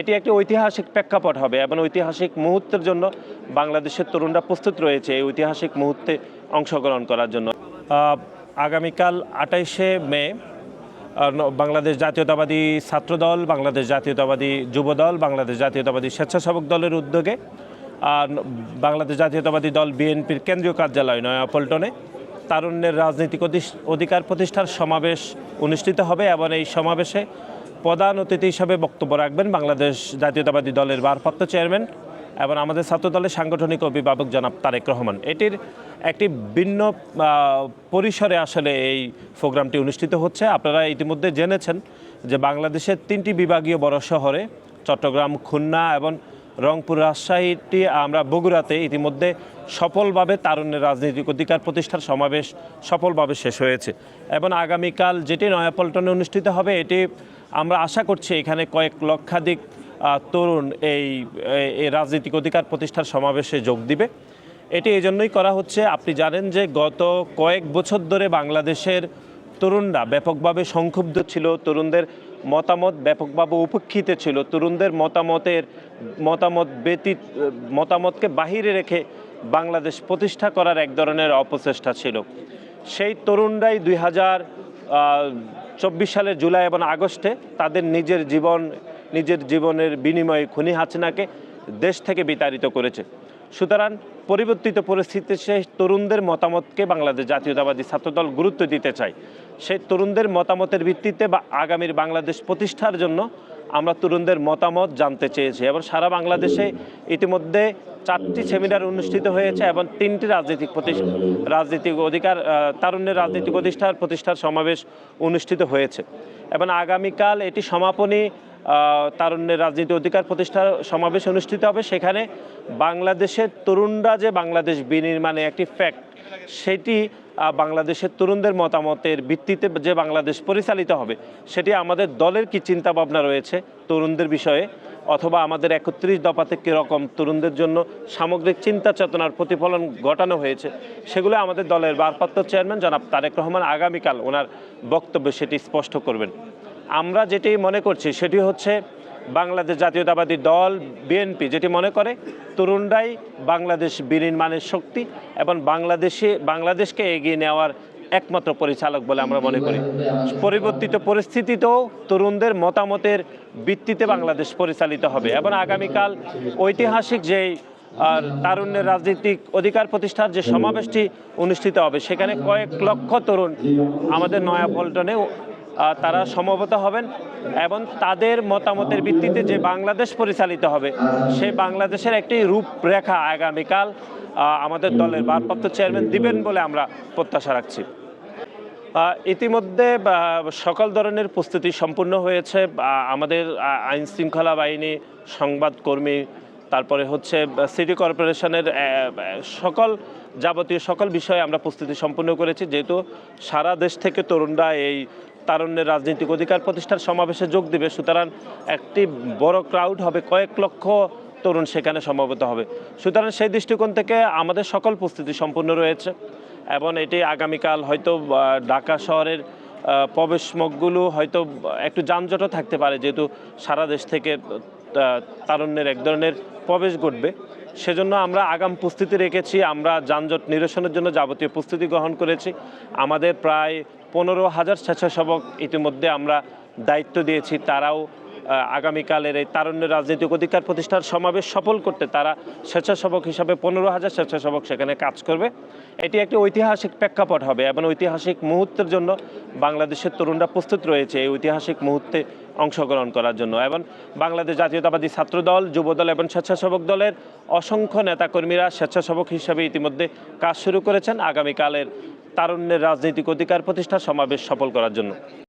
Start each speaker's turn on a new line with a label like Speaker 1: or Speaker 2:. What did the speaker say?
Speaker 1: এটি একটি ঐতিহাসিক প্রেক্ষাপট হবে এবং ঐতিহাসিক মুহূর্তের জন্য বাংলাদেশের তরুণরা প্রস্তুত রয়েছে এই ঐতিহাসিক মুহূর্তে অংশগ্রহণ করার জন্য। আগামীকাল আঠাইশে মে বাংলাদেশ জাতীয়তাবাদী ছাত্রদল, বাংলাদেশ জাতীয়তাবাদী যুবদল, বাংলাদেশ জাতীয়তাবাদী স্বেচ্ছাসেবক দলের উদ্যোগে বাংলাদেশ জাতীয়তাবাদী দল বিএনপির কেন্দ্রীয় কার্যালয় নয়াপল্টনে তারুণ্যের রাজনৈতিক অধিকার প্রতিষ্ঠার সমাবেশ অনুষ্ঠিত হবে এবং এই সমাবেশে প্রধান অতিথি হিসাবে বক্তব্য রাখবেন বাংলাদেশ জাতীয়তাবাদী দলের ভারপ্রাপ্ত চেয়ারম্যান এবং আমাদের ছাত্র দলের সাংগঠনিক অভিভাবক জনাব তারেক রহমান। এটির একটি ভিন্ন পরিসরে আসলে এই প্রোগ্রামটি অনুষ্ঠিত হচ্ছে। আপনারা ইতিমধ্যে জেনেছেন যে বাংলাদেশের তিনটি বিভাগীয় বড় শহরে চট্টগ্রাম, খুলনা এবং রংপুর রাজশাহীটি আমরা বগুড়াতে ইতিমধ্যে সফলভাবে তারুণ্যের রাজনৈতিক অধিকার প্রতিষ্ঠার সমাবেশ সফলভাবে শেষ হয়েছে। এবং আগামীকাল যেটি নয়াপল্টনে অনুষ্ঠিত হবে, এটি আমরা আশা করছি এখানে কয়েক লক্ষাধিক তরুণ এই রাজনৈতিক অধিকার প্রতিষ্ঠার সমাবেশে যোগ দিবে। এটি এই জন্যই করা হচ্ছে, আপনি জানেন যে গত কয়েক বছর ধরে বাংলাদেশের তরুণরা ব্যাপকভাবে সংক্ষুব্ধ ছিল, তরুণদের মতামত ব্যাপকভাবে উপেক্ষিত ছিল, তরুণদের মতামতের, মতামত ব্যতীত, মতামতকে বাহিরে রেখে বাংলাদেশ প্রতিষ্ঠা করার এক ধরনের অপচেষ্টা ছিল। সেই তরুণরাই দুই হাজার চব্বিশ সালের জুলাই এবং আগস্টে তাদের নিজের জীবন, নিজের জীবনের বিনিময়ে খুনি হাসিনাকে দেশ থেকে বিতাড়িত করেছে। সুতরাং পরিবর্তিত পরিস্থিতিতে সেই তরুণদের মতামতকে বাংলাদেশ জাতীয়তাবাদী ছাত্রদল গুরুত্ব দিতে চায়। সেই তরুণদের মতামতের ভিত্তিতে বা আগামীর বাংলাদেশ প্রতিষ্ঠার জন্য আমরা তরুণদের মতামত জানতে চেয়েছি এবং সারা বাংলাদেশে ইতিমধ্যে চারটি সেমিনার অনুষ্ঠিত হয়েছে এবং তিনটি রাজনৈতিক প্রতিষ্ঠা রাজনৈতিক অধিকার তারুণ্যের রাজনৈতিক অধিষ্ঠার প্রতিষ্ঠার সমাবেশ অনুষ্ঠিত হয়েছে। এবং আগামীকাল এটি সমাপনী তারুণ্যের রাজনীতি অধিকার প্রতিষ্ঠার সমাবেশ অনুষ্ঠিত হবে। সেখানে বাংলাদেশের তরুণরা যে বাংলাদেশ বিনির্মাণে একটি ফ্যাক্ট সেটি বাংলাদেশের তরুণদের মতামতের ভিত্তিতে যে বাংলাদেশ পরিচালিত হবে, সেটি আমাদের দলের কি চিন্তা ভাবনা রয়েছে তরুণদের বিষয়ে, অথবা আমাদের একত্রিশ দফাতে কীরকম তরুণদের জন্য সামগ্রিক চিন্তা চেতনার প্রতিফলন ঘটানো হয়েছে, সেগুলো আমাদের দলের ভারপ্রাপ্ত চেয়ারম্যান জনাব তারেক রহমান আগামীকাল ওনার বক্তব্যে সেটি স্পষ্ট করবেন। আমরা যেটি মনে করছি সেটি হচ্ছে বাংলাদেশ জাতীয়তাবাদী দল বিএনপি যেটি মনে করে তরুণরাই বাংলাদেশ বিনির্মাণের শক্তি এবং বাংলাদেশে বাংলাদেশকে এগিয়ে নেওয়ার একমাত্র পরিচালক বলে আমরা মনে করি। পরিবর্তিত পরিস্থিতিতেও তরুণদের মতামতের ভিত্তিতে বাংলাদেশ পরিচালিত হবে এবং আগামীকাল ঐতিহাসিক যেই আর তারুণ্যের রাজনৈতিক অধিকার প্রতিষ্ঠার যে সমাবেশটি অনুষ্ঠিত হবে সেখানে কয়েক লক্ষ তরুণ আমাদের নয়াপল্টনে আহ, তারা সমবেত হবেন এবং তাদের মতামতের ভিত্তিতে যে বাংলাদেশ পরিচালিত হবে সেই বাংলাদেশের একটি রূপরেখা আগামীকাল আমাদের দলের ভারপ্রাপ্ত চেয়ারম্যান দিবেন বলে আমরা প্রত্যাশা রাখছি। ইতিমধ্যে সকল ধরনের প্রস্তুতি সম্পূর্ণ হয়েছে আমাদের আইন শৃঙ্খলা বাহিনী সংবাদকর্মী তারপরে হচ্ছে সিটি কর্পোরেশনের সকল যাবতীয় সকল বিষয়ে আমরা প্রস্তুতি সম্পূর্ণ করেছি, যেহেতু সারা দেশ থেকে তরুণরা এই তারুণ্যের রাজনৈতিক অধিকার প্রতিষ্ঠার সমাবেশে যোগ দেবে। সুতরাং একটি বড় ক্রাউড হবে, কয়েক লক্ষ তরুণ সেখানে সমবেত হবে। সুতরাং সেই দৃষ্টিকোণ থেকে আমাদের সকল প্রস্তুতি সম্পূর্ণ রয়েছে এবং এটি আগামীকাল হয়তো ঢাকা শহরের প্রবেশমুখগুলো হয়তো একটু যানজটও থাকতে পারে। যেহেতু সারা দেশ থেকে তারুণ্যের এক ধরনের প্রবেশ ঘটবে। সেজন্য আমরা আগাম প্রস্তুতি রেখেছি, আমরা যানজট নিরসনের জন্য যাবতীয় প্রস্তুতি গ্রহণ করেছি। আমাদের প্রায় পনেরো হাজার স্বেচ্ছাসেবক ইতিমধ্যে আমরা দায়িত্ব দিয়েছি, তারাও আগামীকালের এই তারুণ্য রাজনৈতিক অধিকার প্রতিষ্ঠার সমাবেশ সফল করতে তারা স্বেচ্ছাসেবক হিসাবে পনেরো হাজার স্বেচ্ছাসেবক সেখানে কাজ করবে। এটি একটি ঐতিহাসিক প্রেক্ষাপট হবে এবং ঐতিহাসিক মুহূর্তের জন্য বাংলাদেশের তরুণরা প্রস্তুত রয়েছে এই ঐতিহাসিক মুহূর্তে অংশগ্রহণ করার জন্য এবং বাংলাদেশ জাতীয়তাবাদী ছাত্র ছাত্রদল যুবদল এবং স্বেচ্ছাসেবক দলের অসংখ্য নেতাকর্মীরা স্বেচ্ছাসেবক হিসাবে ইতিমধ্যে কাজ শুরু করেছেন আগামীকালের তারুণ্যের রাজনৈতিক অধিকার প্রতিষ্ঠার সমাবেশ সফল করার জন্য।